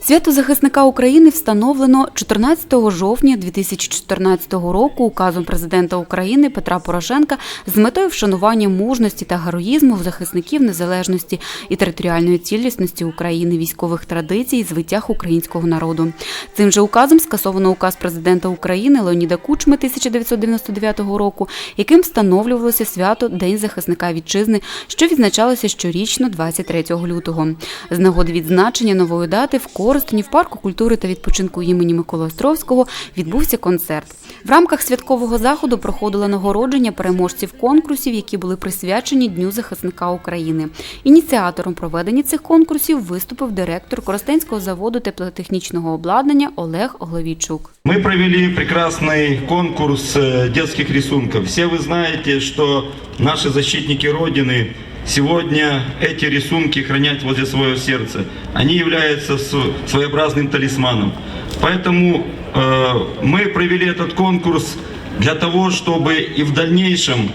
Свято захисника України встановлено 14 жовтня 2014 року указом президента України Петра Порошенка з метою вшанування мужності та героїзму захисників незалежності і територіальної цілісності України, військових традицій, звитяг українського народу. Цим же указом скасовано указ президента України Леоніда Кучми 1999 року, яким встановлювалося свято День захисника вітчизни, що відзначалося щорічно 23 лютого. З нагоди відзначення нової дати в Коростені в парку культури та відпочинку імені Миколи Островського відбувся концерт. В рамках святкового заходу проходило нагородження переможців конкурсів, які були присвячені Дню захисника України. Ініціатором проведення цих конкурсів виступив директор Коростенського заводу теплотехнічного обладнання Олег Огловійчук. Мы провели прекрасный конкурс э, детских рисунков. Все вы знаете, что наши защитники Родины Сегодня эти рисунки хранят возле своего сердца. Они являются своеобразным талисманом. Поэтому э, мы провели этот конкурс для того, чтобы и в дальнейшем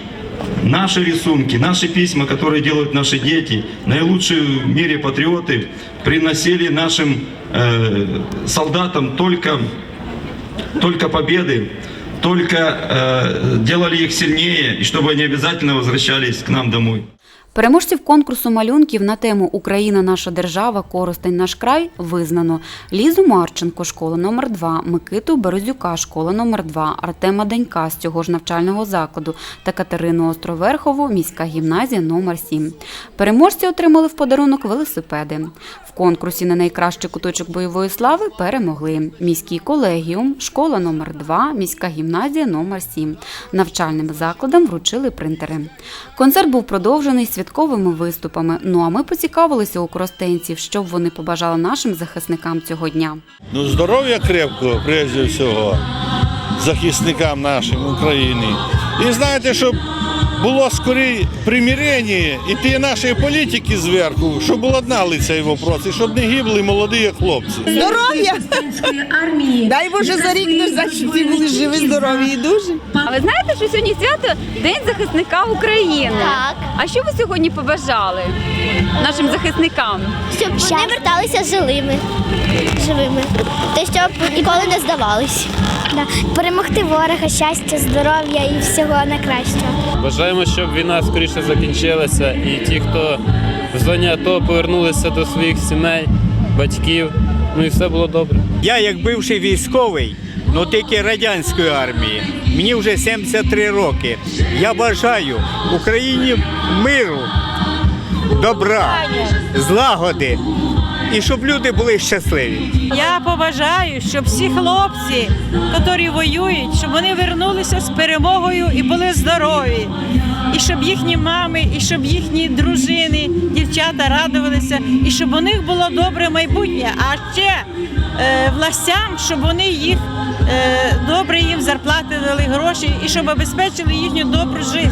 наши рисунки, наши письма, которые делают наши дети, наилучшие в мире патриоты, приносили нашим э, солдатам только только победы, только э, делали их сильнее, и чтобы они обязательно возвращались к нам домой. Переможців конкурсу малюнків на тему Україна наша держава, Коростень наш край визнано Лізу Марченко, школа номер 2 Микиту Березюка, школа номер 2 Артема Данька з цього ж навчального закладу та Катерину Островерхову, міська гімназія номер 7 Переможці отримали в подарунок велосипеди. Конкурсі на найкращий куточок бойової слави перемогли міський колегіум, школа номер 2 міська гімназія номер 7 Навчальним закладам вручили принтери. Концерт був продовжений святковими виступами. Ну а ми поцікавилися у коростенців, що б вони побажали нашим захисникам цього дня. Ну, здоров'я крепкого, прежде всього, захисникам нашим України. І знаєте, щоб було скорі примирення і ті наші політики зверху, щоб уладнали цей вопрос, і щоб не гибли молоді хлопці. Здоров'я! Дай Боже за рік не за щоб всі були живі, здорові і дуже. А ви знаєте, що сьогодні свято День захисника України? Так. А що ви сьогодні побажали нашим захисникам? Щоб вони верталися живими. живими. Те, щоб ніколи не здавались. Да. Перемогти ворога, щастя, здоров'я і всього найкращого. Бажаємо, щоб війна скоріше закінчилася, і ті, хто в зоні АТО повернулися до своїх сімей, батьків. Ну і все було добре. Я як бивший військовий, ну тільки радянської армії. Мені вже 73 роки. Я бажаю Україні миру, добра, злагоди і щоб люди були щасливі. Я побажаю, щоб всі хлопці, які воюють, щоб вони вернулися з перемогою і були здорові. І щоб їхні мами, і щоб їхні дружини, дівчата радувалися, і щоб у них було добре майбутнє. А ще е, властям, щоб вони їх е, добре їм зарплати дали гроші і щоб обезпечили їхню добру життя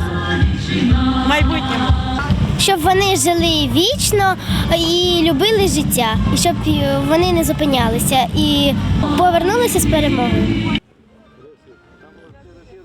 вони жили вічно і любили життя, і щоб е, вони не зупинялися і повернулися з перемогою.